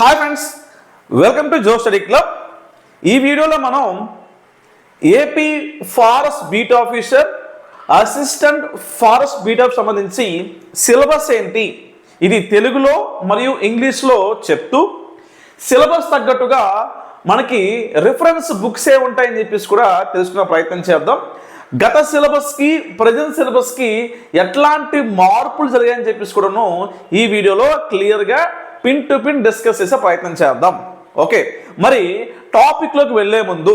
Hi friends welcome to Jo study club. ఈ వీడియోలో మనం AP forest beat officer assistant forest బీటాప్ సంబంధించి syllabus ఏంటి ఇది తెలుగులో మరియు ఇంగ్లీష్లో చెప్తూ సిలబస్ తగ్గట్టుగా మనకి రిఫరెన్స్ బుక్స్ ఏ ఉంటాయని చెప్పేసి కూడా తెలుసుకునే ప్రయత్నం చేద్దాం. గత సిలబస్కి ప్రజెంట్ సిలబస్కి ఎట్లాంటి మార్పులు జరిగాయని చెప్పేసి కూడాను ఈ వీడియోలో క్లియర్గా పిన్ టు పిన్ డిస్కస్ చేసే ప్రయత్నం చేద్దాం. ఓకే మరి టాపిక్లోకి వెళ్ళే ముందు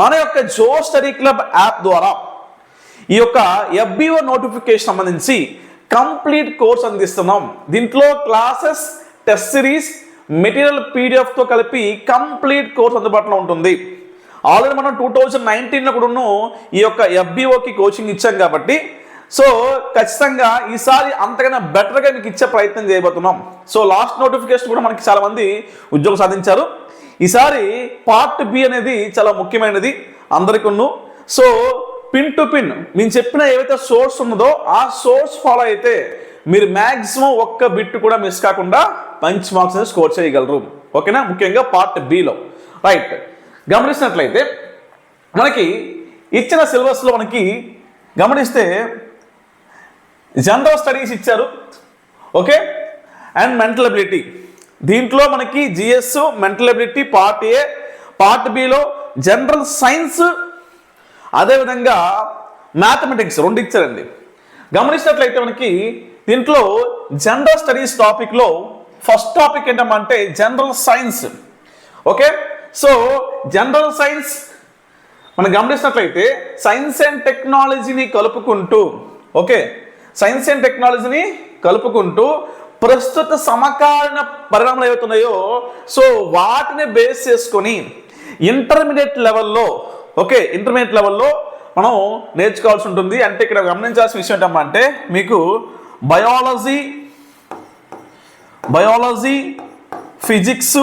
మన యొక్క జో స్టడీ క్లబ్ యాప్ ద్వారా ఈ యొక్క ఎఫ్బిఓ నోటిఫికేషన్ సంబంధించి కంప్లీట్ కోర్స్ అందిస్తున్నాం. దీంట్లో క్లాసెస్ టెస్ట్ సిరీస్ మెటీరియల్ పీడిఎఫ్తో కలిపి కంప్లీట్ కోర్స్ అందుబాటులో ఉంటుంది. ఆల్రెడీ మనం టూ థౌజండ్ నైన్టీన్లో కూడా ఈ యొక్క ఎఫ్బిఓకి కోచింగ్ ఇచ్చాం కాబట్టి సో ఖచ్చితంగా ఈసారి అంతకన్నా బెటర్గా మీకు ఇచ్చే ప్రయత్నం చేయబోతున్నాం. సో లాస్ట్ నోటిఫికేషన్ కూడా మనకి చాలామంది ఉద్యోగం సాధించారు. ఈసారి పార్ట్ బి అనేది చాలా ముఖ్యమైనది అందరికీ సో పిన్ టు పిన్ నేను చెప్పిన ఏవైతే సోర్స్ ఉన్నదో ఆ సోర్స్ ఫాలో అయితే మీరు మ్యాక్సిమం ఒక్క బిట్ కూడా మిస్ కాకుండా మంచి మార్క్స్ అనేది స్కోర్ చేయగలరు. ఓకేనా ముఖ్యంగా పార్ట్ బిలో రైట్ గమనించినట్లయితే మనకి ఇచ్చిన సిలబస్లో మనకి గమనిస్తే జనరల్ స్టడీస్ ఇచ్చారు. ఓకే అండ్ మెంటల్ అబిలిటీ దీంట్లో మనకి GS mental ability part A part below general science అదేవిధంగా మ్యాథమెటిక్స్ రెండు ఇచ్చారండి. గమనించినట్లయితే మనకి దీంట్లో జనరల్ స్టడీస్ టాపిక్లో ఫస్ట్ టాపిక్ ఏంటంటే general science okay so general science మనం గమనించినట్లయితే సైన్స్ అండ్ టెక్నాలజీని కలుపుకుంటూ ఓకే సైన్స్ అండ్ టెక్నాలజీని కలుపుకుంటూ ప్రస్తుత సమకాలీన పరిణామాలు ఏవైతున్నాయో సో వాటిని బేస్ చేసుకొని ఇంటర్మీడియట్ లెవెల్లో ఓకే ఇంటర్మీడియట్ లెవెల్లో మనం నేర్చుకోవాల్సి ఉంటుంది. అంటే ఇక్కడ గమనించాల్సిన విషయం ఏంటమ్మా అంటే మీకు biology biology physics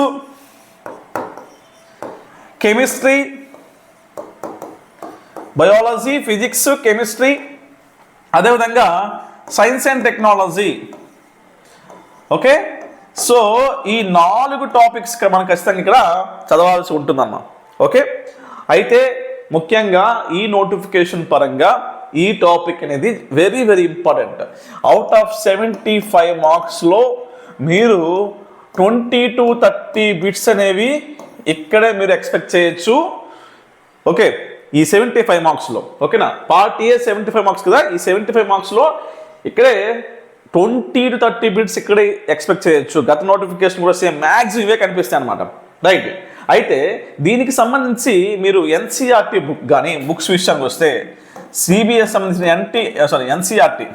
chemistry biology physics chemistry అదేవిధంగా science and technology okay so ఈ నాలుగు టాపిక్స్ మనం ఖచ్చితంగా ఇక్కడ చదవాల్సి ఉంటుందమ్మా. ఓకే అయితే ముఖ్యంగా ఈ నోటిఫికేషన్ పరంగా ఈ టాపిక్ అనేది very very important out of seventy five మార్క్స్లో మీరు ట్వంటీ టు థర్టీ బిట్స్ అనేవి ఇక్కడే మీరు ఎక్స్పెక్ట్ చేయొచ్చు. ఓకే ఈ సెవెంటీ ఫైవ్ మార్క్స్లో ఓకేనా? Part A seventy five marks కదా? ఈ సెవెంటీ ఫైవ్ మార్క్స్లో ఇక్కడే ట్వంటీ టు థర్టీ బిట్స్ ఇక్కడే ఎక్స్పెక్ట్ చేయొచ్చు. గత నోటిఫికేషన్ కూడా సేమ్ మ్యాక్సిమం ఇవే కనిపిస్తాయి అనమాట రైట్ అయితే దీనికి సంబంధించి మీరు ఎన్సీఆర్టీ బుక్ కానీ బుక్స్ విషయానికి వస్తే సిబిఎస్ సంబంధించిన NT sorry NCERT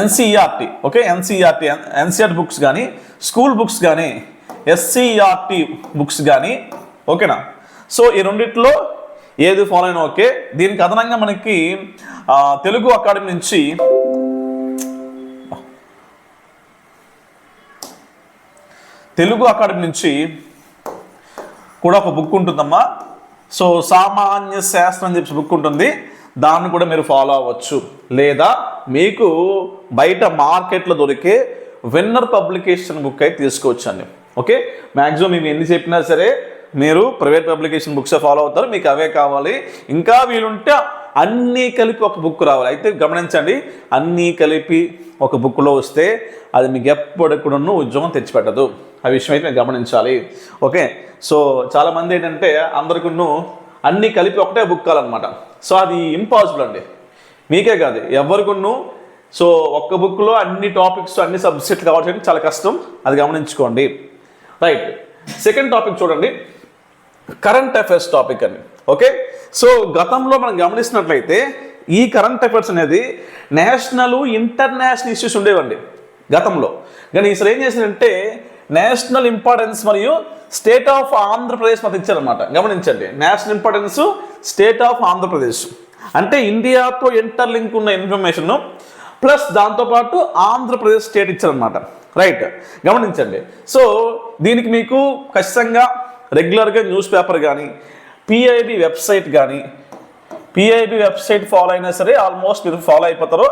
NCERT okay? NCERT NCERT books కానీ స్కూల్ బుక్స్ కానీ ఎస్సీఆర్టీ బుక్స్ కానీ ఓకేనా? సో ఈ రెండిట్లో ఏది ఫాలో అయినా ఓకే. దీనికి అదనంగా మనకి తెలుగు అకాడమీ నుంచి తెలుగు అకాడమీ నుంచి కూడా ఒక బుక్ ఉంటుందమ్మా. సో సామాన్య శాస్త్రం అని చెప్పి బుక్ ఉంటుంది. దాన్ని కూడా మీరు ఫాలో అవ్వచ్చు. లేదా మీకు బయట మార్కెట్లో దొరికే విన్నర్ పబ్లికేషన్ బుక్ అయితే తీసుకోవచ్చండి. ఓకే? మ్యాక్సిమం మేము ఎన్ని చెప్పినా సరే మీరు ప్రైవేట్ పబ్లికేషన్ బుక్స్ ఫాలో అవుతారు మీకు అవే కావాలి. ఇంకా వీలుంటే అన్నీ కలిపి ఒక బుక్ రావాలి. అయితే గమనించండి అన్నీ కలిపి ఒక బుక్లో వస్తే అది మీకు ఎప్పటికూడను ఉద్యోగం తెచ్చిపెట్టదు. ఆ విషయం అయితే మీరు గమనించాలి. ఓకే సో చాలామంది ఏంటంటే అందరికీ అన్నీ కలిపి ఒకటే బుక్ కావాలన్నమాట. సో అది ఇంపాసిబుల్ అండి. మీకే కాదు ఎవరికొన్ను సో ఒక్క బుక్లో అన్ని టాపిక్స్ అన్ని సబ్జెక్టులు కావాల్సి చాలా కష్టం. అది గమనించుకోండి. రైట్ సెకండ్ టాపిక్ చూడండి. కరెంట్ అఫైర్స్ టాపిక్ అని ఓకే సో గతంలో మనం గమనిస్తున్నట్లయితే ఈ కరెంట్ అఫైర్స్ అనేది నేషనల్ ఇంటర్నేషనల్ ఇష్యూస్ ఉండేవండి. గతంలో. కానీ ఈసారి ఏం చేసిందంటే నేషనల్ ఇంపార్టెన్స్ మరియు స్టేట్ ఆఫ్ ఆంధ్రప్రదేశ్ మాకు ఇచ్చారనమాట గమనించండి. National importance state of Andhra Pradesh. అంటే ఇండియాతో ఇంటర్లింక్ ఉన్న ఇన్ఫర్మేషన్ ప్లస్ దాంతోపాటు ఆంధ్రప్రదేశ్ స్టేట్ ఇచ్చారనమాట రైట్ గమనించండి. సో దీనికి మీకు ఖచ్చితంగా రెగ్యులర్గా న్యూస్ పేపర్ కానీ పిఐబి వెబ్సైట్ కానీ పిఐబి వెబ్సైట్ ఫాలో అయినా సరే ఆల్మోస్ట్ మీరు ఫాలో అయిపోతారు.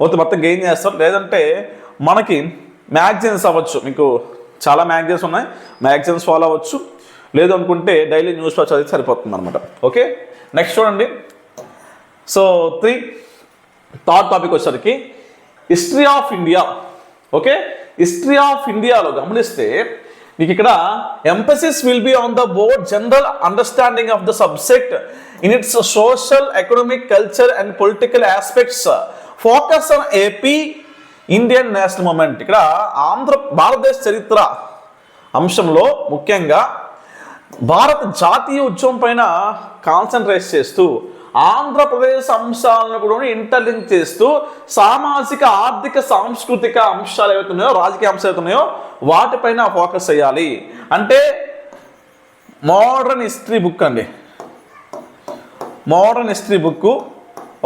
ఒకటి మొత్తం గెయిన్ చేస్తారు. లేదంటే మనకి మ్యాగజైన్స్ అవ్వచ్చు. మీకు చాలా మ్యాగజైన్స్ ఉన్నాయి. మ్యాగజైన్స్ ఫాలో అవ్వచ్చు. లేదు అనుకుంటే డైలీ న్యూస్ పేపర్ చదివితే సరిపోతుంది అనమాట ఓకే? నెక్స్ట్ చూడండి. సో త్రీ థర్డ్ టాపిక్ వచ్చేసరికి history of India. Okay? History of ఇండియాలో గమనిస్తే మీకు ఇక్కడ emphasis will be on the broad general understanding of the subject in its social economic culture and political aspects focus on AP Indian national movement ఇక్కడ ఆంధ్ర భారతదేశ చరిత్ర అంశంలో ముఖ్యంగా భారత జాతీయ ఉద్యమం పైన కాన్సన్ట్రేట్ చేస్తూ ఆంధ్రప్రదేశ్ అంశాలను కూడా ఇంటర్లింక్ చేస్తూ సామాజిక ఆర్థిక సాంస్కృతిక అంశాలు ఏవైతున్నాయో రాజకీయ అంశాలు అవుతున్నాయో వాటిపైన ఫోకస్ చేయాలి. అంటే మోడర్న్ హిస్టరీ బుక్ అండి. Modern history book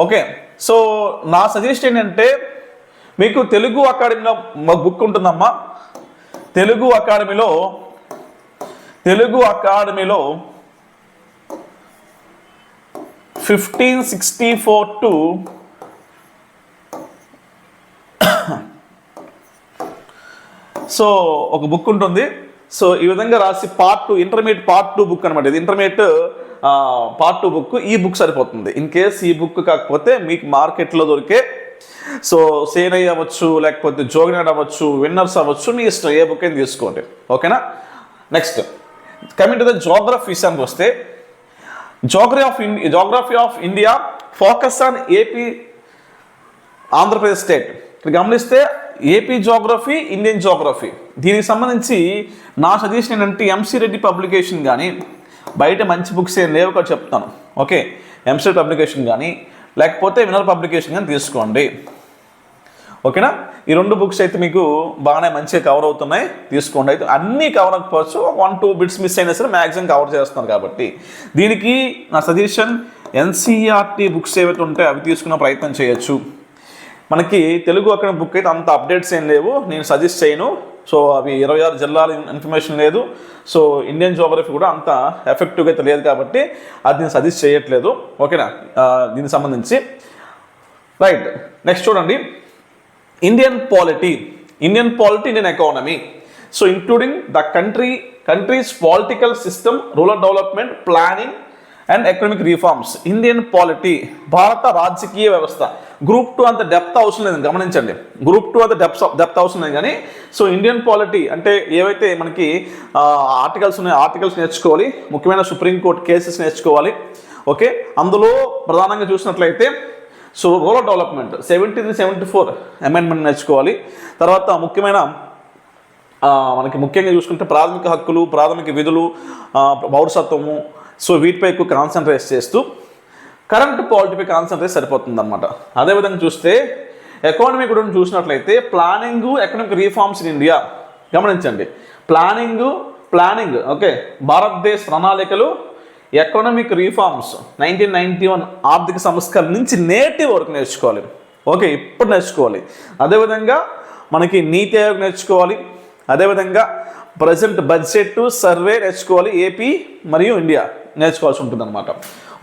okay so నా సజెషన్ ఏంటంటే మీకు తెలుగు అకాడమీలో బుక్ ఉంటుందమ్మా. తెలుగు అకాడమీలో తెలుగు అకాడమీలో fifteen sixty four two so ఒక బుక్ ఉంటుంది. సో ఈ విధంగా రాసి part two intermediate part two book అనమాట ఇది ఇంటర్మీడియట్ పార్ట్ టూ బుక్ ఈ బుక్ సరిపోతుంది. ఇన్ కేస్ ఈ బుక్ కాకపోతే మీకు మార్కెట్లో దొరికే సో సేనై అవ్వచ్చు లేకపోతే జోగినాడ్ అవ్వచ్చు విన్నర్స్ అవ్వచ్చు మీ ఇష్టం. ఏ బుక్ అయినా తీసుకోండి. ఓకేనా next coming to the geography విషయానికి వస్తే geography of India geography of India focus on AP Andhra Pradesh state ఇక్కడ గమనిస్తే ఏపీ జోగ్రఫీ ఇండియన్ జోగ్రఫీ దీనికి సంబంధించి నా సజెషన్ ఏంటంటే ఎంసీ రెడ్డి పబ్లికేషన్ కానీ బయట మంచి బుక్స్ ఏం లేవు కూడా చెప్తాను. ఓకే? ఎంసీ పబ్లికేషన్ కానీ లేకపోతే వినర్ పబ్లికేషన్ కానీ తీసుకోండి. ఓకేనా? ఈ రెండు బుక్స్ అయితే మీకు బాగానే మంచిగా కవర్ అవుతున్నాయి. తీసుకోండి. అయితే అన్నీ కవర్ అవ్వచ్చు. వన్ టూ బిట్స్ మిస్ అయినా సరే మ్యాక్సిమం కవర్ చేస్తున్నారు కాబట్టి. దీనికి నా సజెషన్ ఎన్సీఆర్టీ బుక్స్ ఏవైతే ఉంటాయో అవి తీసుకునే ప్రయత్నం చేయొచ్చు. మనకి తెలుగు అక్కడ బుక్ అయితే అంత అప్డేట్స్ ఏం లేవు. నేను సజెస్ట్ చేయను. సో అవి ఇరవై ఆరు జిల్లాల ఇన్ఫర్మేషన్ లేదు. సో ఇండియన్ జోగ్రఫీ కూడా అంత ఎఫెక్టివ్గా అయితే లేదు కాబట్టి అది నేను సజెస్ట్ చేయట్లేదు. ఓకేనా దీనికి సంబంధించి. రైట్ నెక్స్ట్ చూడండి. Indian polity Indian polity Indian economy so including the country countries political system rural development planning and economic reforms Indian polity భారత రాజకీయ వ్యవస్థ గ్రూప్ టూ అంత డెప్త్ అవసరం లేదు గమనించండి. గ్రూప్ టూ అంత డెప్త్ డెప్త్ అవసరం లేదు కానీ సో ఇండియన్ పాలిటీ అంటే ఏవైతే మనకి ఆర్టికల్స్ ఉన్నాయో ఆర్టికల్స్ నేర్చుకోవాలి ముఖ్యమైన సుప్రీంకోర్టు కేసెస్ నేర్చుకోవాలి ఓకే అందులో ప్రధానంగా చూసినట్లయితే so rural development seventy three seventy four amendment నేర్చుకోవాలి. తర్వాత ముఖ్యమైన మనకి ముఖ్యంగా చూసుకుంటే ప్రాథమిక హక్కులు ప్రాథమిక విధులు పౌరసత్వము సో వీటిపై ఎక్కువ కాన్సన్ట్రేట్ చేస్తూ కరెంట్ పాలిటీపై కాన్సన్ట్రేట్ సరిపోతుంది అనమాట అదేవిధంగా చూస్తే ఎకానమీ కూడా చూసినట్లయితే planning economic reforms in India గమనించండి. ప్లానింగ్ ప్లానింగ్ ఓకే భారతదేశ ప్రణాళికలు economic reforms nineteen ninety one ఆర్థిక సంస్కరణ నుంచి నేటి వరకు నేర్చుకోవాలి. ఓకే ఇప్పుడు నేర్చుకోవాలి. అదేవిధంగా మనకి నీతి ఆయోగ్ నేర్చుకోవాలి. అదేవిధంగా ప్రజెంట్ బడ్జెట్ సర్వే నేర్చుకోవాలి. ఏపీ మరియు ఇండియా నేర్చుకోవాల్సి ఉంటుంది అనమాట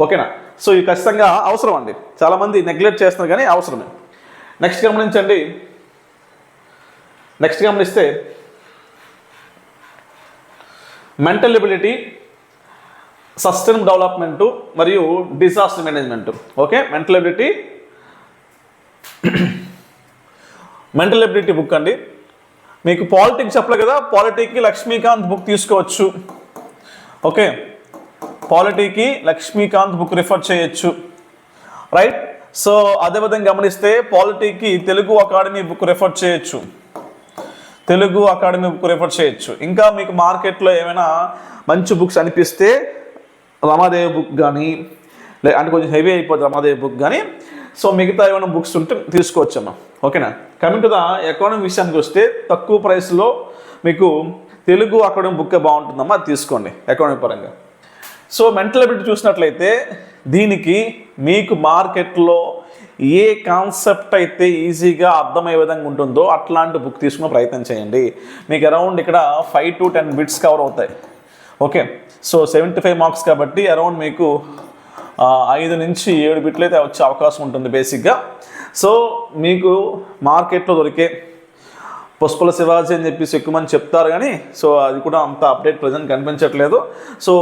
ఓకేనా? సో ఇది ఖచ్చితంగా అవసరం అండి. చాలామంది నెగ్లెక్ట్ చేస్తున్నారు కానీ అవసరమే. నెక్స్ట్ గమనించండి. నెక్స్ట్ గమనిస్తే మెంటల్ ఎబిలిటీ సస్టైన్ డెవలప్మెంట్ మరియు disaster management. Okay? Mental ability mental ability book అండి. మీకు పాలిటిక్స్ చెప్పలే కదా? పాలిటీకి లక్ష్మీకాంత్ బుక్ తీసుకోవచ్చు. ఓకే? పాలిటీకి లక్ష్మీకాంత్ బుక్ రిఫర్ చేయొచ్చు. రైట్ సో అదేవిధంగా గమనిస్తే పాలిటీకి తెలుగు అకాడమీ బుక్ రిఫర్ చేయొచ్చు. తెలుగు అకాడమీ బుక్ రిఫర్ చేయొచ్చు. ఇంకా మీకు మార్కెట్లో ఏమైనా మంచి బుక్స్ అనిపిస్తే రమాదేవి బుక్ కానీ లే అంటే కొంచెం హెవీ అయిపోతుంది రమాదేవి బుక్ కానీ సో మిగతా ఏమైనా బుక్స్ ఉంటే తీసుకోవచ్చమ్మా. ఓకేనా? కమింగ్ టు ద ఎకానమీ విషయానికి వస్తే తక్కువ ప్రైస్లో మీకు తెలుగు అకాడమీ బుక్ బాగుంటుందమ్మా. అది తీసుకోండి ఎకానమీ పరంగా. సో మెంటల్ అబిలిటీ చూసినట్లయితే దీనికి మీకు మార్కెట్లో ఏ కాన్సెప్ట్ అయితే ఈజీగా అర్థమయ్యే విధంగా ఉంటుందో అట్లాంటి బుక్ తీసుకునే ప్రయత్నం చేయండి. మీకు అరౌండ్ ఇక్కడ five to ten bits cover అవుతాయి. Okay? So seventy five marks కాబట్టి అరౌండ్ మీకు ఐదు నుంచి ఏడు బిట్లు అయితే వచ్చే అవకాశం ఉంటుంది బేసిక్గా సో మీకు మార్కెట్లో దొరికే పుష్పల శివాజీ అని చెప్పేసి ఎక్కువ మంది చెప్తారు కానీ సో అది కూడా అంత అప్డేట్ ప్రజెంట్ కనిపించట్లేదు. సో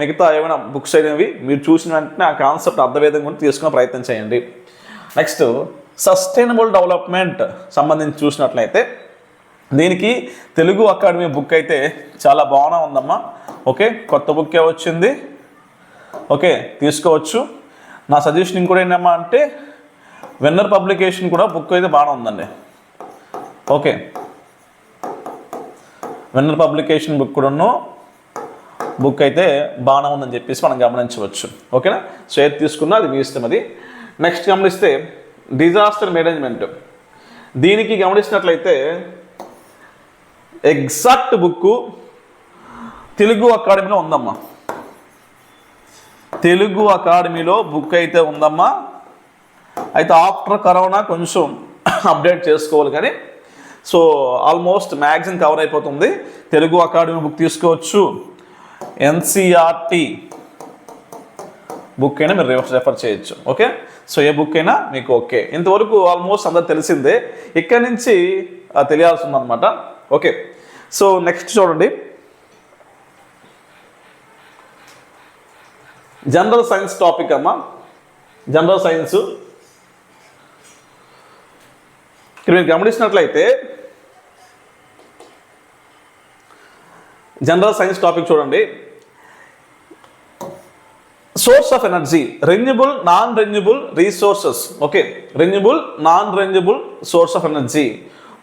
మిగతా ఏమైనా బుక్స్ అయినవి మీరు చూసిన వెంటనే ఆ కాన్సెప్ట్ అర్థవేదంగా కూడా తీసుకునే ప్రయత్నం చేయండి. నెక్స్ట్ సస్టైనబుల్ డెవలప్మెంట్ సంబంధించి చూసినట్లయితే దీనికి తెలుగు అకాడమీ బుక్ అయితే చాలా బాగానే ఉందమ్మా. ఓకే కొత్త బుక్కే వచ్చింది. ఓకే తీసుకోవచ్చు. నా సజెషన్ ఇంకోటి ఏంటమ్మా అంటే విన్నర్ పబ్లికేషన్ కూడా బుక్ అయితే బాగానే ఉందండి. ఓకే. విన్నర్ పబ్లికేషన్ బుక్ కూడాను బుక్ అయితే బాగానే ఉందని చెప్పేసి మనం గమనించవచ్చు. ఓకేనా? సో ఏది తీసుకున్నా అది మీ ఇష్టం అది. నెక్స్ట్ గమనిస్తే డిజాస్టర్ మేనేజ్మెంట్. దీనికి గమనించినట్లయితే ఎగ్జాక్ట్ బుక్ తెలుగు అకాడమీలో ఉందమ్మా. తెలుగు అకాడమీలో బుక్ అయితే ఉందమ్మా. అయితే ఆఫ్టర్ కరోనా కొంచెం అప్డేట్ చేసుకోవాలి కానీ సో ఆల్మోస్ట్ మ్యాగ్జిన్ కవర్ అయిపోతుంది. తెలుగు అకాడమీ బుక్ తీసుకోవచ్చు. ఎన్సిఆర్టీ బుక్ అయినా మీరు రెఫర్ చేయొచ్చు. ఓకే? సో ఏ బుక్ అయినా మీకు ఓకే. ఇంతవరకు ఆల్మోస్ట్ అందరు తెలిసిందే. ఇక్కడి నుంచి తెలియాల్సి ఉందన్నమాట ఓకే? సో నెక్స్ట్ చూడండి. జనరల్ సైన్స్ టాపిక్ అమ్మా. జనరల్ సైన్స్ ఇక్కడ మీరు గమనించినట్లయితే జనరల్ సైన్స్ టాపిక్ చూడండి. Source of energy renewable non renewable resources okay renewable non renewable source of energy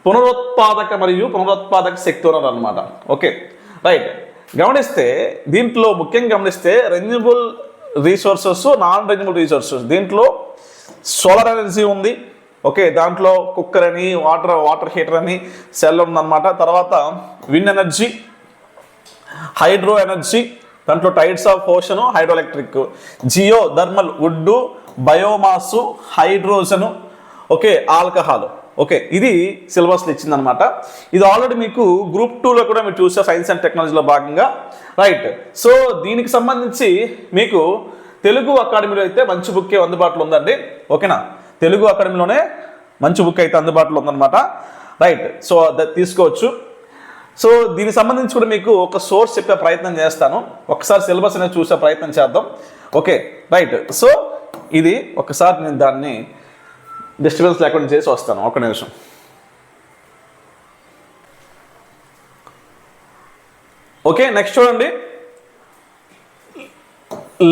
పునరుత్పాదక మరియు పునరుత్పాదక శక్తి ఉన్నది అనమాట ఓకే రైట్ గమనిస్తే దీంట్లో ముఖ్యంగా గమనిస్తే renewable resources non renewable resources దీంట్లో సోలార్ ఎనర్జీ ఉంది. ఓకే దాంట్లో కుక్కర్ అని వాటర్ వాటర్ హీటర్ అని సెల్ ఉందన్నమాట. తర్వాత విన్ ఎనర్జీ హైడ్రో ఎనర్జీ దాంట్లో tides of ocean hydroelectric geothermal wood biomass hydrogen okay alcohol okay ఇది సిలబస్లో ఇచ్చిందనమాట ఇది ఆల్రెడీ మీకు గ్రూప్ టూలో కూడా మీరు చూసే సైన్స్ అండ్ టెక్నాలజీలో భాగంగా. రైట్ సో దీనికి సంబంధించి మీకు తెలుగు అకాడమీలో అయితే మంచి బుక్కే అందుబాటులో ఉందండి. ఓకేనా? తెలుగు అకాడమీలోనే మంచి బుక్ అయితే అందుబాటులో ఉందన్నమాట రైట్ సో తీసుకోవచ్చు. సో దీనికి సంబంధించి కూడా మీకు ఒక సోర్స్ చెప్పే ప్రయత్నం చేస్తాను. ఒకసారి సిలబస్ అనేది చూసే ప్రయత్నం చేద్దాం. ఓకే రైట్ సో ఇది ఒకసారి నేను దాన్ని డిస్టర్బెన్స్ లేకుండా చేసి వస్తాను. ఒక నిమిషం. ఓకే నెక్స్ట్ చూడండి.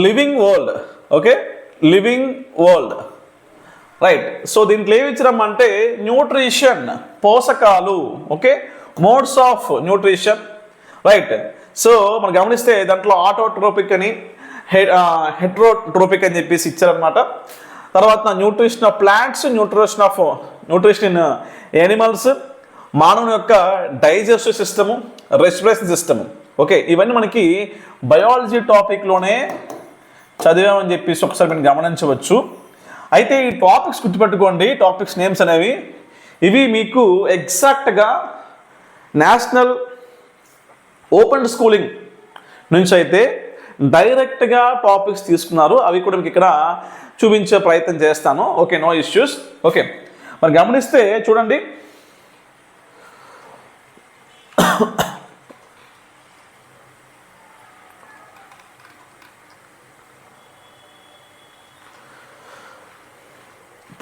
Living world okay living world right so దీంట్లో ఏమి ఇచ్చినామంటే న్యూట్రిషన్ పోషకాలు. Okay modes of nutrition right so మనం గమనిస్తే దాంట్లో ఆటోట్రోపిక్ అని హెట్రోట్రోపిక్ అని చెప్పేసి ఇచ్చారనమాట తర్వాత nutrition of plants nutrition of nutrition in animals మానవుని యొక్క digestive system respiration system okay ఇవన్నీ మనకి బయాలజీ టాపిక్లోనే చదివామని చెప్పేసి ఒకసారి మీరు గమనించవచ్చు. అయితే ఈ టాపిక్స్ గుర్తుపెట్టుకోండి టాపిక్స్ నేమ్స్ అనేవి. ఇవి మీకు ఎగ్జాక్ట్గా నేషనల్ ఓపెన్ స్కూలింగ్ నుంచి అయితే డైరెక్ట్గా టాపిక్స్ తీసుకున్నారు. అవి కూడా మీకు ఇక్కడ చూపించే ప్రయత్నం చేస్తాను. ఓకే నో ఇష్యూస్ ఓకే మరి గమనిస్తే చూడండి.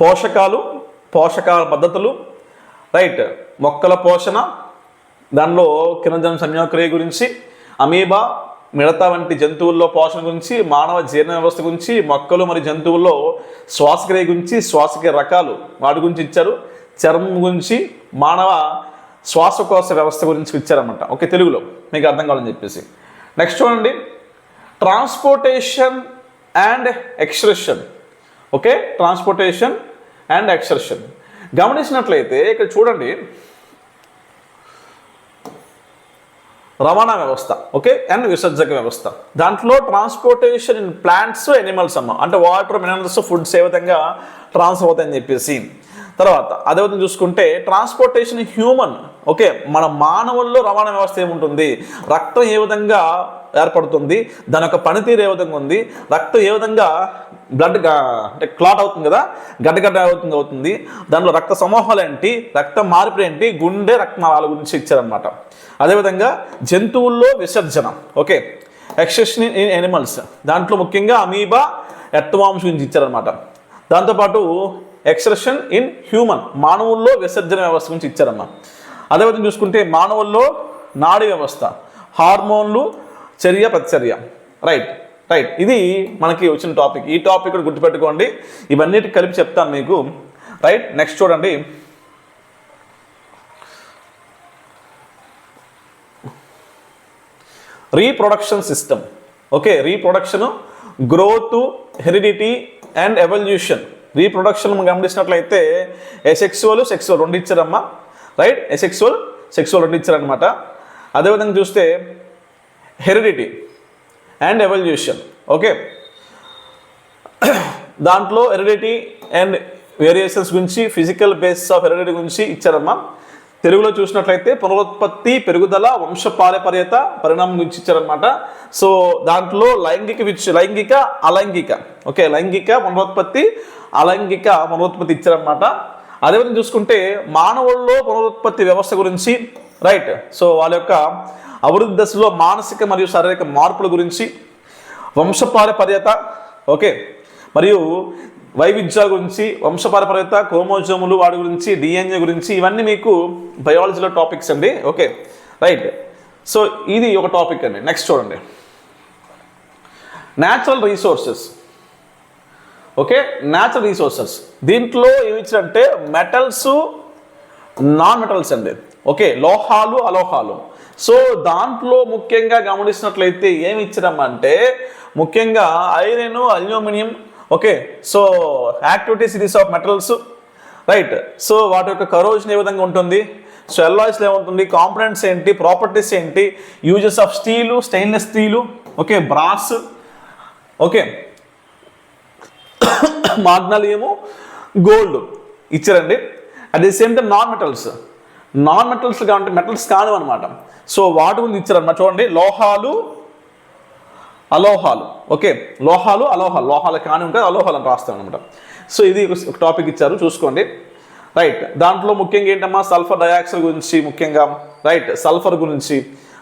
పోషకాలు పోషకాల పద్ధతులు. రైట్ మొక్కల పోషణ. దానిలో కిరణజన సంయోక్రియ గురించి అమీబా మిడత వంటి జంతువుల్లో పోషణ గురించి మానవ జీర్ణ వ్యవస్థ గురించి మొక్కలు మరియు జంతువుల్లో శ్వాసక్రియ గురించి శ్వాసక్రియ రకాలు వాటి గురించి ఇచ్చారు. చర్మం గురించి మానవ శ్వాసకోశ వ్యవస్థ గురించి ఇచ్చారన్నమాట. ఓకే తెలుగులో మీకు అర్థం కావాలని చెప్పేసి. నెక్స్ట్ చూడండి. Transportation and expression okay transportation and expression గమనించినట్లయితే ఇక్కడ చూడండి. రవాణా వ్యవస్థ ఓకే? అండ్ విసర్జక వ్యవస్థ. దాంట్లో ట్రాన్స్పోర్టేషన్ ఇన్ ప్లాంట్స్ ఎనిమల్స్ అమ్మ. అంటే వాటర్ మినరల్స్ ఫుడ్స్ ఏ విధంగా ట్రాన్స్ఫర్ అవుతాయని చెప్పేసి. తర్వాత అదే విధంగా చూసుకుంటే ట్రాన్స్పోర్టేషన్ హ్యూమన్ ఓకే? మన మానవుల్లో రవాణా వ్యవస్థ ఏముంటుంది? రక్తం ఏ విధంగా ఏర్పడుతుంది? దాని యొక్క పనితీరు ఏ విధంగా ఉంది? రక్తం ఏ విధంగా బ్లడ్ అంటే క్లాట్ అవుతుంది కదా? గడ్డగడ్డ అవుతుంది అవుతుంది. దానిలో రక్త సమూహాలు ఏంటి? రక్త మార్పులు ఏంటి? గుండె రక్తనాళాల గురించి ఇచ్చారనమాట అదేవిధంగా జంతువుల్లో విసర్జన ఓకే? ఎక్సెషన్ ఇన్ ఎనిమల్స్ దాంట్లో ముఖ్యంగా అమీబా ఎత్వాంశ గురించి ఇచ్చారనమాట దాంతోపాటు ఎక్స్ప్రెషన్ ఇన్ హ్యూమన్ మానవుల్లో విసర్జన వ్యవస్థ గురించి ఇచ్చారమ్మా అదేవిధంగా చూసుకుంటే మానవుల్లో నాడీ వ్యవస్థ హార్మోన్లు చర్య ప్రతిచర్య రైట్ రైట్ ఇది మనకి వచ్చిన టాపిక్ ఈ టాపిక్ కూడా గుర్తుపెట్టుకోండి. ఇవన్నిటి కలిపి చెప్తాను మీకు. రైట్ నెక్స్ట్ చూడండి. Reproduction system okay reproduction growth heredity and evolution reproduction గమనించినట్లయితే ఎసెక్సువల్ సెక్సువల్ రెండు ఇచ్చారమ్మా. రైట్ ఎసెక్సువల్ సెక్సువల్ రెండు ఇచ్చారనమాట అదేవిధంగా చూస్తే హెరిడిటీ అండ్ ఎవల్యూషన్ ఓకే దాంట్లో ఎరిడిటీ అండ్ వేరియేషన్స్ గురించి ఫిజికల్ బేసిస్ ఆఫ్ ఎరిడిటీ గురించి ఇచ్చారమ్మా. తెలుగులో చూసినట్లయితే పునరుత్పత్తి పెరుగుదల వంశపారపర్యత పరిణామం గురించి ఇచ్చారనమాట సో దాంట్లో లైంగిక విచ్ లైంగిక అలైంగిక. ఓకే లైంగిక పునరుత్పత్తి అలైంగిక పునరుత్పత్తి ఇచ్చారనమాట అదేవిధంగా చూసుకుంటే మానవుల్లో పునరుత్పత్తి వ్యవస్థ గురించి రైట్ సో వాళ్ళ యొక్క అభివృద్ధి దశలో మానసిక మరియు శారీరక మార్పుల గురించి వంశపారపర్యత ఓకే మరియు వైవిధ్యాల గురించి వంశపారపర్యత క్రోమోజోములు వాడి గురించి డిఎన్ఏ గురించి ఇవన్నీ మీకు బయాలజీలో టాపిక్స్ అండి ఓకే రైట్. సో ఇది ఒక టాపిక్ అండి నెక్స్ట్ చూడండి. Natural resources okay natural resources దీంట్లో ఏమి ఇచ్చారంటే మెటల్స్ నాన్ మెటల్స్ అండి ఓకే లోహాలు అలోహాలు. సో దాంట్లో ముఖ్యంగా గమనించినట్లయితే ఏమి ఇచ్చినామంటే ముఖ్యంగా iron aluminium okay so activity series of metals right so వాటి యొక్క కరోజన్ ఏ విధంగా ఉంటుంది సో ఎల్లాయిస్లో ఏముంటుంది కాంపనెంట్స్ ఏంటి ప్రాపర్టీస్ ఏంటి uses of steel stainless steel okay brass okay magnalium gold ఇచ్చారండి. At the same time non metals non metals కాబట్టి metals కాను అనమాట సో వాటి గురించి ఇచ్చారన్నమాట. చూడండి లోహాలు అలోహాలు. ఓకే లోహాలు అలోహాలు. లోహాలు కాని ఉంటాయి అలోహాలు అని రాస్తాం అనమాట సో ఇది ఒక టాపిక్ ఇచ్చారు చూసుకోండి. రైట్ దాంట్లో ముఖ్యంగా ఏంటమ్మా? సల్ఫర్ డయాక్సైడ్ గురించి ముఖ్యంగా రైట్ సల్ఫర్ గురించి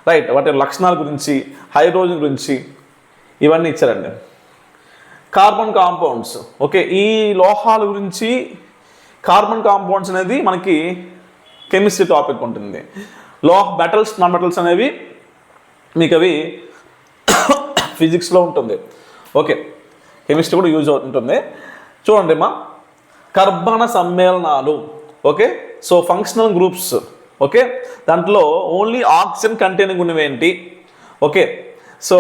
రైట్ వాటి లక్షణాల గురించి హైడ్రోజన్ గురించి ఇవన్నీ ఇచ్చారండి. కార్బన్ కాంపౌండ్స్ ఓకే ఈ లోహాల గురించి కార్బన్ కాంపౌండ్స్ అనేది మనకి కెమిస్ట్రీ టాపిక్ ఉంటుంది. లోహ మెటల్స్ నాన్ మెటల్స్ అనేవి మీకు అవి ఫిజిక్స్లో ఉంటుంది. ఓకే కెమిస్ట్రీ కూడా యూజ్ అవుతుంటుంది. చూడండి మా కర్బన సమ్మేళనాలు. Okay so functional groups okay దాంట్లో ఓన్లీ ఆక్సిజన్ కంటైనింగ్ ఉన్నవేంటి ఓకే సో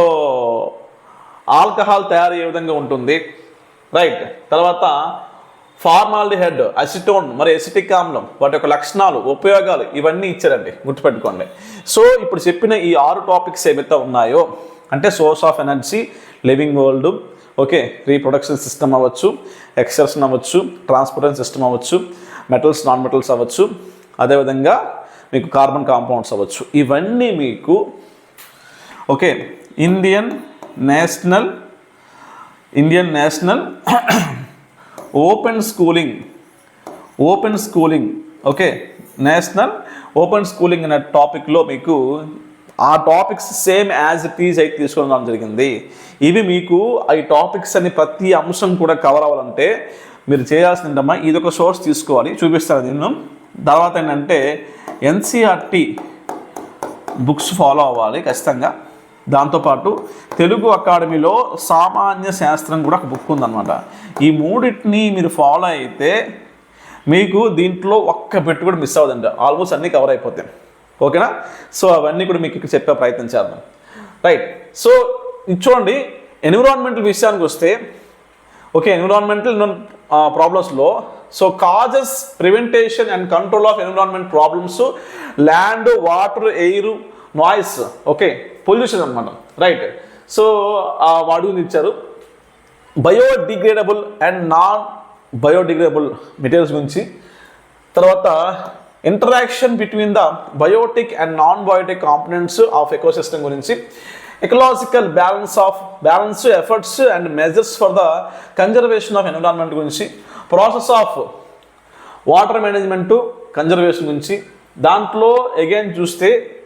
ఆల్కహాల్ తయారు ఏ విధంగా ఉంటుంది. రైట్ తర్వాత ఫార్మాల్డిహైడ్ అసిటోన్ మరి ఎసిటిక్ ఆమ్లం వాటి యొక్క లక్షణాలు ఉపయోగాలు ఇవన్నీ ఇచ్చారండి. గుర్తుపెట్టుకోండి. సో ఇప్పుడు చెప్పిన ఈ ఆరు టాపిక్స్ ఏమైతే ఉన్నాయో అంటే source of energy living world okay reproduction system అవ్వచ్చు ఎక్సర్షన్ అవ్వచ్చు ట్రాన్స్పోర్టేషన్ సిస్టమ్ అవ్వచ్చు మెటల్స్ నాన్ మెటల్స్ అవ్వచ్చు అదేవిధంగా మీకు కార్బన్ కాంపౌండ్స్ అవ్వచ్చు. ఇవన్నీ మీకు okay Indian national Indian national open schooling open schooling okay national open schooling అనే టాపిక్లో మీకు ఆ topics same as it is అయితే తీసుకోవడం జరిగింది. ఇవి మీకు ఈ టాపిక్స్ అని ప్రతి అంశం కూడా కవర్ అవ్వాలంటే మీరు చేయాల్సింది ఏంటమ్మా ఇది ఒక సోర్స్ తీసుకోవాలి చూపిస్తాను నేను. తర్వాత ఏంటంటే ఎన్సీఆర్టీ బుక్స్ ఫాలో అవ్వాలి ఖచ్చితంగా. దాంతోపాటు తెలుగు అకాడమీలో సామాన్య శాస్త్రం కూడా ఒక బుక్ ఉందన్నమాట. ఈ మూడింటిని మీరు ఫాలో అయితే మీకు దీంట్లో ఒక్క పెట్టు కూడా మిస్ అవ్వదండి ఆల్మోస్ట్ అన్నీ కవర్ అయిపోతాయి. ఓకేనా సో అవన్నీ కూడా మీకు ఇక్కడ చెప్పే ప్రయత్నం చేద్దాం. రైట్ సో చూడండి. ఎన్విరాన్మెంటల్ విషయానికి వస్తే okay environmental ప్రాబ్లమ్స్లో so causes prevention and control of environment problems land water air noise okay pollution అనమాట రైట్ సో ఆ వాడు ఇచ్చారు. Biodegradable and non biodegradable materials గురించి. తర్వాత interaction between the biotic and non biotic components of ecosystem గురించి. Ecological balance of balance efforts and measures for the conservation of environment గురించి. Process of water management conservation గురించి. దాంట్లో again చూస్తే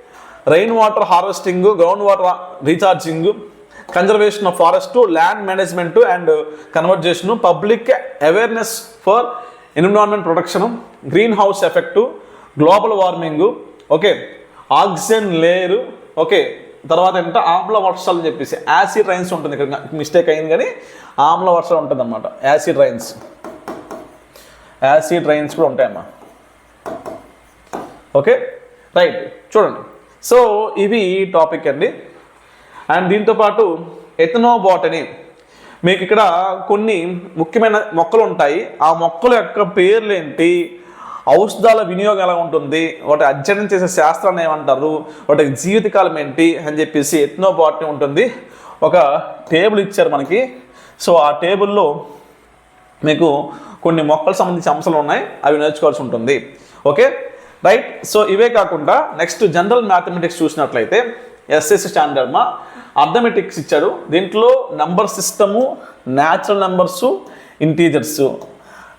rain water harvesting ground water recharging conservation of forest land management and conservation public awareness for environment protection greenhouse effect global warming okay oxygen layer okay తర్వాత ఏంటంటే ఆమ్ల వర్షాలు అని చెప్పేసి acid rains ఉంటుంది ఇక్కడ మిస్టేక్ అయింది కానీ ఆమ్ల వర్షాలు ఉంటుంది అన్నమాట యాసిడ్ రైన్స్. యాసిడ్ రైన్స్ కూడా ఉంటాయమ్మా. ఓకే? రైట్ చూడండి. సో ఇవి టాపిక్ అండి. అండ్ దీంతోపాటు ఎథనోబాటనీ మీకు ఇక్కడ కొన్ని ముఖ్యమైన మొక్కలు ఉంటాయి. ఆ మొక్కల యొక్క పేర్లు ఏంటి ఔషధాల వినియోగం ఎలా ఉంటుంది? వాటి అధ్యయనం చేసే శాస్త్రాన్ని ఏమంటారు? వాటి జీవితకాలం ఏంటి? అని చెప్పేసి ఎథనోబాటనీ ఉంటుంది. ఒక టేబుల్ ఇచ్చారు మనకి. సో ఆ టేబుల్లో మీకు కొన్ని మొక్కలకు సంబంధించిన అంశాలు ఉన్నాయి. అవి నేర్చుకోవాల్సి ఉంటుంది. ఓకే? రైట్ సో ఇవే కాకుండా నెక్స్ట్ జనరల్ మ్యాథమెటిక్స్ చూసినట్లయితే ఎస్ఎస్ స్టాండర్డ్ మా అర్థమెటిక్స్ ఇచ్చాడు దీంట్లో number system natural numbers integers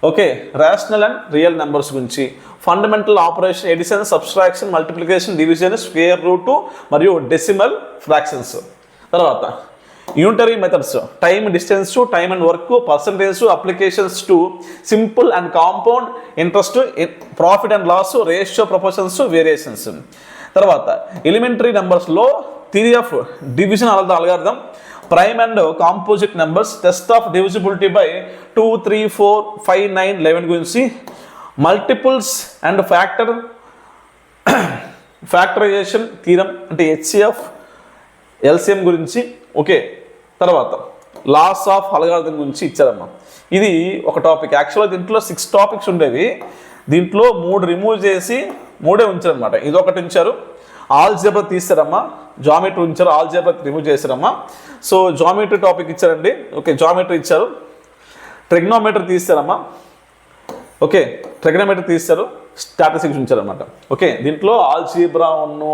okay rational and real numbers గురించి. Fundamental operation addition subtraction multiplication division square root మరియు డెసిమల్ ఫ్రాక్షన్స్ తర్వాత unitary methods time distance time and work percentage applications to simple and compound interest profit and loss ratio proportions variations తర్వాత elementary నెంబర్స్లో theory of division అలద algorithm. Prime and composite numbers test of divisibility by two three four five nine eleven గురించి. Multiples and factor factorization theorem అంటే HCF LCM గురించి. Okay తర్వాత laws of algorithm గురించి ఇచ్చారమ్మా. ఇది ఒక టాపిక్ యాక్చువల్గా దీంట్లో సిక్స్ టాపిక్స్ ఉండేవి. దీంట్లో మూడు రిమూవ్ చేసి మూడే ఉంచారనమాట ఇది ఒకటి ఉంచారు. ఆల్ జేబ్రా తీస్తారమ్మా జామెట్రీ ఉంచారు. ఆల్ రిమూవ్ చేశారమ్మా. సో జామెట్రీ టాపిక్ ఇచ్చారండి. ఓకే జామెట్రీ ఇచ్చారు. ట్రిగ్నోమెట్రీ తీస్తారమ్మా ఓకే ట్రిగ్నోమెట్రీ తీస్తారు స్టాటిస్టిక్స్ ఉంచారనమాట ఓకే దీంట్లో ఆల్జీబ్రా ఉన్ను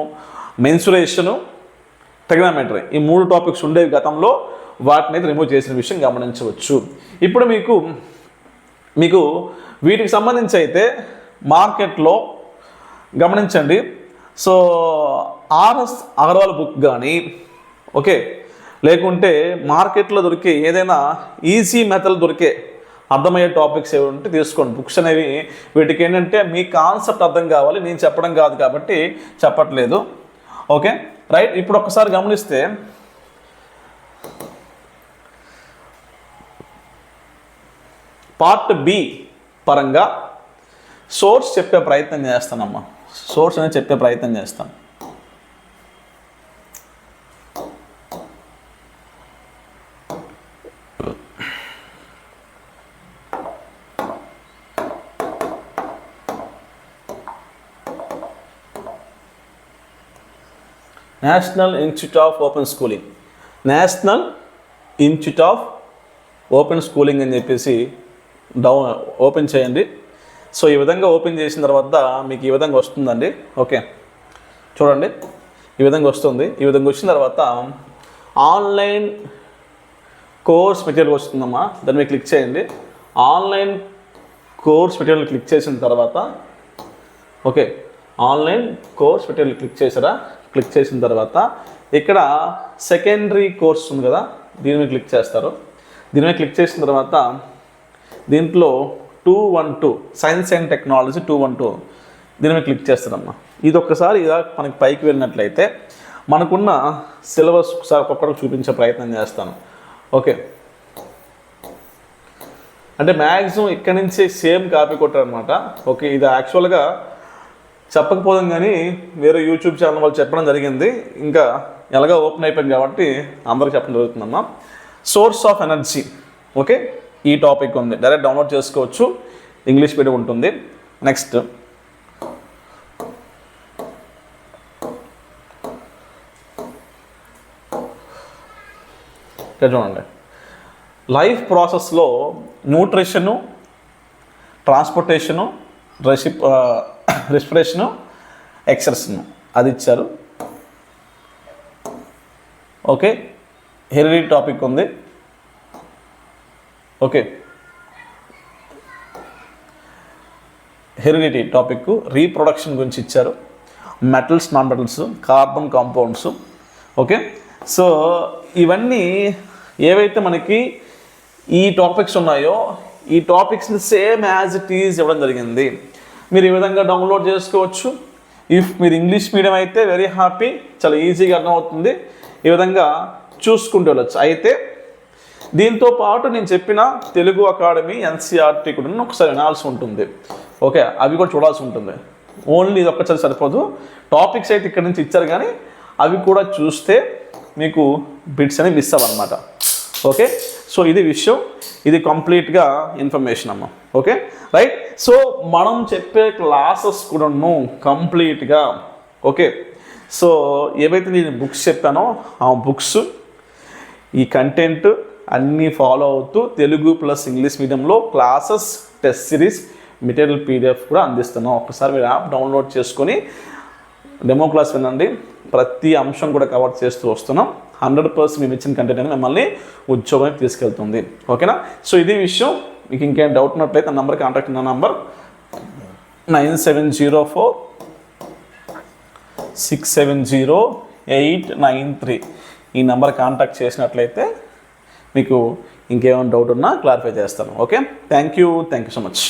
మెన్సురేషను ట్రిగ్నామెట్రీ ఈ మూడు టాపిక్స్ ఉండేవి గతంలో. వాటిని అయితే రిమూవ్ చేసిన విషయం గమనించవచ్చు. ఇప్పుడు మీకు మీకు వీటికి సంబంధించి అయితే మార్కెట్లో గమనించండి. సో ఆర్ఎస్ అగర్వాల్ బుక్ కానీ ఓకే. లేకుంటే మార్కెట్లో దొరికే ఏదైనా ఈజీ మెథడ్ దొరికే అర్థమయ్యే టాపిక్స్ ఏవి ఉంటే తీసుకోండి. బుక్స్ అనేవి వీటికి ఏంటంటే మీ కాన్సెప్ట్ అర్థం కావాలి. నేను చెప్పడం కాదు కాబట్టి చెప్పట్లేదు. ఓకే? రైట్ ఇప్పుడు ఒకసారి గమనిస్తే పార్ట్ బి పరంగా సోర్స్ చెప్పే ప్రయత్నం చేస్తానమ్మా. సోర్స్ అనేది చెప్పే ప్రయత్నం చేస్తాను. National institute of open schooling national institute of open schooling అని చెప్పేసి డౌన్ ఓపెన్ చేయండి. సో ఈ విధంగా ఓపెన్ చేసిన తర్వాత మీకు ఈ విధంగా వస్తుందండి. ఓకే చూడండి. ఈ విధంగా వస్తుంది. ఈ విధంగా వచ్చిన తర్వాత ఆన్లైన్ కోర్స్ మెటీరియల్ వస్తుందమ్మా. దాన్ని మీరు క్లిక్ చేయండి. ఆన్లైన్ కోర్స్ మెటీరియల్ క్లిక్ చేసిన తర్వాత okay online course material click చేసారా క్లిక్ చేసిన తర్వాత ఇక్కడ సెకండరీ కోర్స్ ఉంది కదా దీని మీద క్లిక్ చేస్తారు. దీని మీద క్లిక్ చేసిన తర్వాత దీంట్లో two one two science and technology two one two దీని మీద క్లిక్ చేస్తారమ్మా. ఇది ఒక్కసారి ఇలా మనకి పైకి వెళ్ళినట్లయితే మనకున్న సిలబస్ ఒకసారి ఒక్కొక్కరికి చూపించే ప్రయత్నం చేస్తాను. ఓకే. అంటే మ్యాక్సిమం ఇక్కడి నుంచి సేమ్ కాపీ కొట్టారనమాట ఓకే ఇది యాక్చువల్గా చెప్పకపోదాం కానీ వేరే యూట్యూబ్ ఛానల్ వాళ్ళు చెప్పడం జరిగింది. ఇంకా ఎలాగో ఓపెన్ అయిపోయింది కాబట్టి అందరికి చెప్పడం జరుగుతుందమ్మా సోర్స్ ఆఫ్ ఎనర్జీ ఓకే ఈ టాపిక్ ఉంది. డైరెక్ట్ డౌన్లోడ్ చేసుకోవచ్చు. ఇంగ్లీష్ మీడియం ఉంటుంది. నెక్స్ట్ చూడండి. లైఫ్ ప్రాసెస్లో న్యూట్రిషను ట్రాన్స్పోర్టేషను రెసిప్ రెస్పిరేషను ఎక్సర్సను అది ఇచ్చారు. ఓకే? హెరిడీ టాపిక్ ఉంది. ఓకే? హెరిడిటీ టాపిక్ రీప్రొడక్షన్ గురించి ఇచ్చారు. Metals non metals carbon compounds. Okay? So ఇవన్నీ ఏవైతే మనకి ఈ టాపిక్స్ ఉన్నాయో ఈ టాపిక్స్ని సేమ్ యాజ్ ఇట్ ఈజ్ ఇవ్వడం జరిగింది. మీరు ఈ విధంగా డౌన్లోడ్ చేసుకోవచ్చు. ఇఫ్ మీరు ఇంగ్లీష్ మీడియం అయితే వెరీ హ్యాపీ చాలా ఈజీగా అర్థమవుతుంది. ఈ విధంగా చూసుకుంటూ వెళ్ళచ్చు. అయితే దీంతో పాటు నేను చెప్పిన తెలుగు అకాడమీ ఎన్సీఆర్టీ కూడా ఒకసారి వినాల్సి ఉంటుంది. ఓకే అవి కూడా చూడాల్సి ఉంటుంది. ఓన్లీ ఇది ఒక్కసారి సరిపోదు. టాపిక్స్ అయితే ఇక్కడ నుంచి ఇచ్చారు కానీ అవి కూడా చూస్తే మీకు బిట్స్ అనేవి మిస్ అవ్వన్నమాట. ఓకే? సో ఇది విషయం ఇది కంప్లీట్గా ఇన్ఫర్మేషన్ అమ్మ. ఓకే రైట్ సో మనం చెప్పే క్లాసెస్ కూడాను కంప్లీట్గా ఓకే సో ఏవైతే నేను బుక్స్ చెప్పానో ఆ బుక్స్ ఈ కంటెంట్ అన్నీ ఫాలో అవుతూ తెలుగు ప్లస్ ఇంగ్లీష్ మీడియంలో classes test series material PDF కూడా అందిస్తున్నాం. ఒకసారి మీరు యాప్ డౌన్లోడ్ చేసుకొని డెమో క్లాస్ వినండి. ప్రతి అంశం కూడా కవర్ చేస్తూ వస్తున్నాం. హండ్రెడ్ పర్సెంట్ మేము ఇచ్చిన కంటెంట్ అనేది మిమ్మల్ని ఉద్యోగానికి తీసుకెళ్తుంది. ఓకేనా? సో ఇది విషయం. మీకు ఇంకేం డౌట్ ఉన్నట్లయితే నా నంబర్ కాంటాక్ట్ నా number nine seven zero four six seven zero eight nine three. ఈ నెంబర్ కాంటాక్ట్ చేసినట్లయితే మీకు ఇంకేమైనా డౌట్ ఉన్నా క్లారిఫై చేస్తాను. Okay? Thank you thank you so much